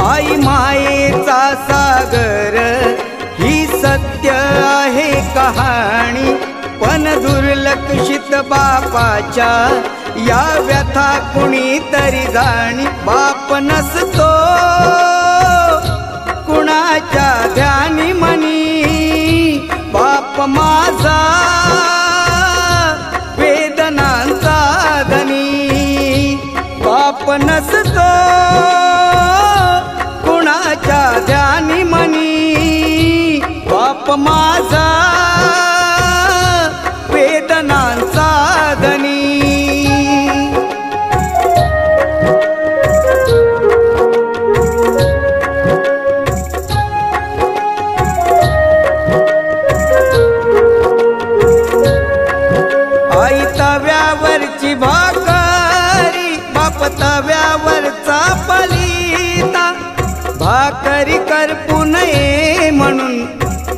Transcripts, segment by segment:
आई मायेचा सागर ही सत्य आहे कहाणी. पण दुर्लक्षित बापाच्या या व्यथा कुणीतरी जाणी. बाप नसतो. तव्यावरचा पलिता. भाकरी करपू नये म्हणून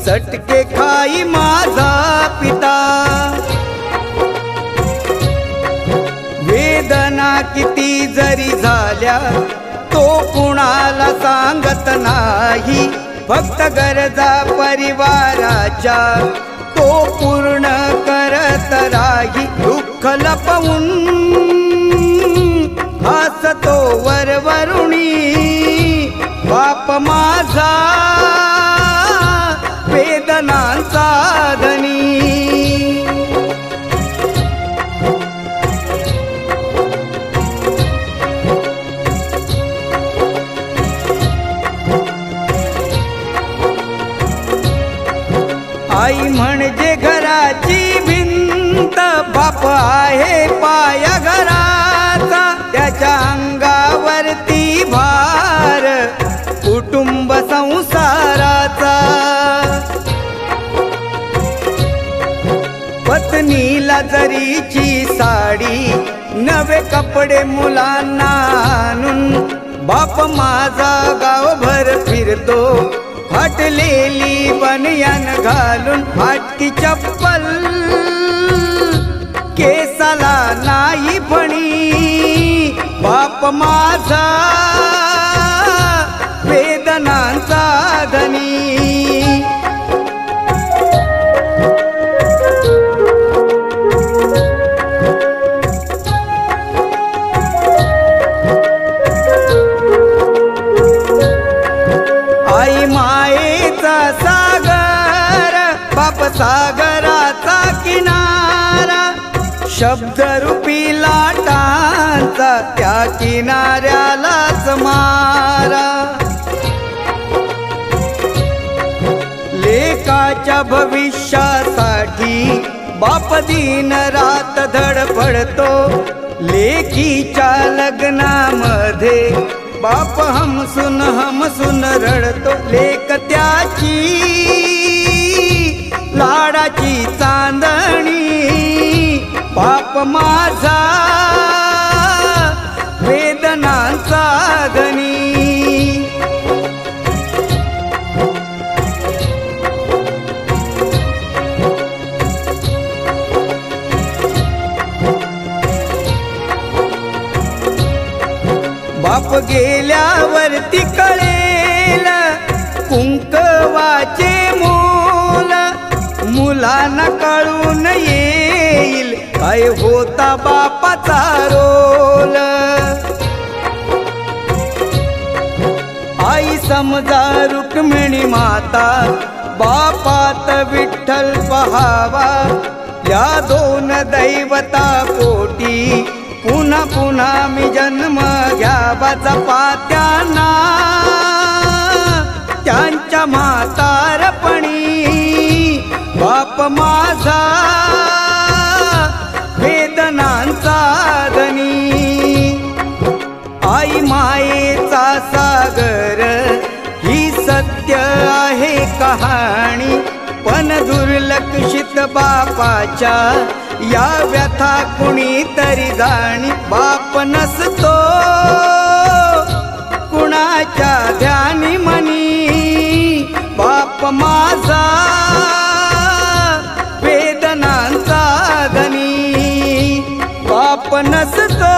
चटके खाई माझा पिता. वेदना किती जरी झाल्या तो कुणाला सांगत नाही. फक्त गरजा परिवाराच्या तो पूर्ण करत राही. दुःख लपवून हसतो वरवरुणी बाप माझा वेदनांचा धनी. आई म्हणजे घराची भिंत बाप आहे पाया नीला जरीची साडी नवे कपडे मुलांना आणून बाप माझा गावभर फिरतो. फाटलेली बनियान घालून फाटकी चप्पल केसाला नाही फणी. बाप माझा सागर बाप सागराचा किनारा शब्द रूपी लाटांचा त्या किनाऱ्यालाच मारा. लेकाच्या भविष्यासाठी बाप दिन रात धडपडतो. लेकीच्या लग्नामध्ये बाप सुनहम सुन रडतो लेक त्याची. लाडाची चांदणी बाप माझा. बाप गेल्यावरती कळेल. कुंकवाचे मोल मुलांना कळून येईल. काय होता बापाचा रोल? आई समजा रुक्मिणी माता बापात विठ्ठल पहावा. या दोन दैवता पोटी पुन्हा पुन्हा मी जन्म घ्यावा जपात्यांना त्यांच्या म्हातारपणी बाप माझा वेदनांचा धनी. आई मायेचा सागर ही सत्य आहे कहाणी. पण दुर्लक्षित बापाच्या या व्यथा कुणी तरी जाणी बाप नसतो. कुणाच्या ध्यानी मनी बाप माझा. वेदनांचा धनी बाप नसतो.